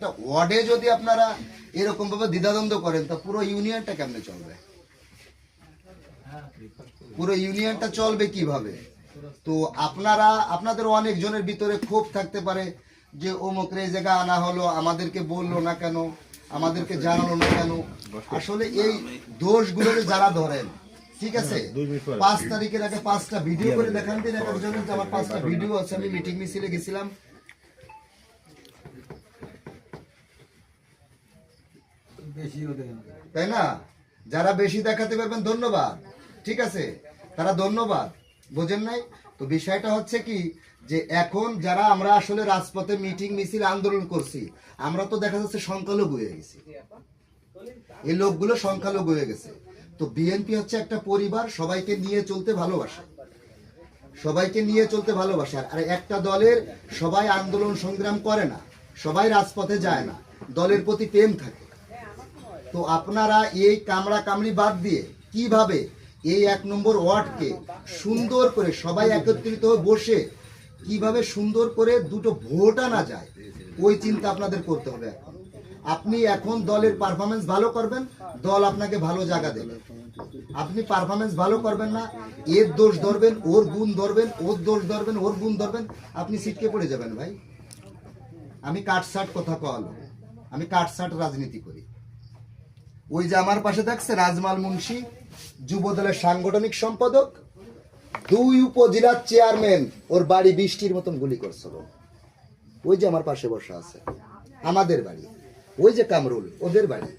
একটা ওয়ার্ডে যদি আপনারা এরকম ভাবে দ্বিধাদ্বন্দ্ব করেন তা পুরো ইউনিয়নটা কেমনে চলবে? পুরো ইউনিয়নটা চলবে কীভাবে? তো আপনারা আপনাদের অনেক জনের ভিতরে ক্ষোভ থাকতে পারে যে অমুক রে জায়গা আনা হলো আমাদেরকে বলল না কেন? আমাদেরকে জানালো না কেন? আসলে এই দোষগুলোকে যারা ধরেন ঠিক আছে? পাঁচ তারিখের আগে পাঁচটা ভিডিও করে দেখান দিন এক একজনের যে আমার পাঁচটা ভিডিও আছে আমি মিটিং মিছিলে গেছিলাম। তাই না? যারা বেশি দেখাতে পারবেন, ধন্যবাদ। ঠিক আছে? তারা ধন্যবাদ। বোঝেন নাই? তো বিষয়টা হচ্ছে কি, যে এখন যারা আমরা আসলে রাজপথে মিটিং, মিছিল, আন্দোলন করছি, আমরা তো দেখা যাচ্ছে সংখ্যালঘু হয়ে গেছি। এই লোকগুলো সংখ্যালঘু হয়ে গেছে। তো বিএনপি হচ্ছে একটা পরিবার, সবাইকে নিয়ে চলতে ভালোবাসে। সবাইকে নিয়ে চলতে ভালোবাসে। আর- একটা দলের সবাই আন্দোলন সংগ্রাম করে না, সবাই রাজপথে যায় না। দলের প্রতি প্রেম থাকে। তো আপনারা এই কামড়া কামড়ি বাদ দিয়ে কীভাবে এই এক নম্বর ওয়ার্ডকে সুন্দর করে সবাই একত্রিত হয়ে বসে কীভাবে সুন্দর করে দুটো ভোট আনা যায়, ওই চিন্তা আপনাদের করতে হবে এখন। আপনি এখন দলের পারফরমেন্স ভালো করবেন, দল আপনাকে ভালো জায়গা দেবে। আপনি পারফরমেন্স ভালো করবেন না, এর দোষ ধরবেন, ওর গুণ ধরবেন, ওর দোষ ধরবেন, ওর গুণ ধরবেন, আপনি সিটকে পড়ে যাবেন ভাই। আমি কাটসাট কথা কল আমি কাটসাট রাজনীতি করি। ওই যে আমার পাশে থাকছে রাজমাল মুন্সি, যুব দলের সাংগঠনিক সম্পাদক, দুই উপজেলার চেয়ারম্যান, ওর বাড়ি বৃষ্টির মতন গুলি করছিল। ওই যে আমার পাশে বসা আছে, আমাদের বাড়ি। ওই যে কামরুল, ওদের বাড়ি।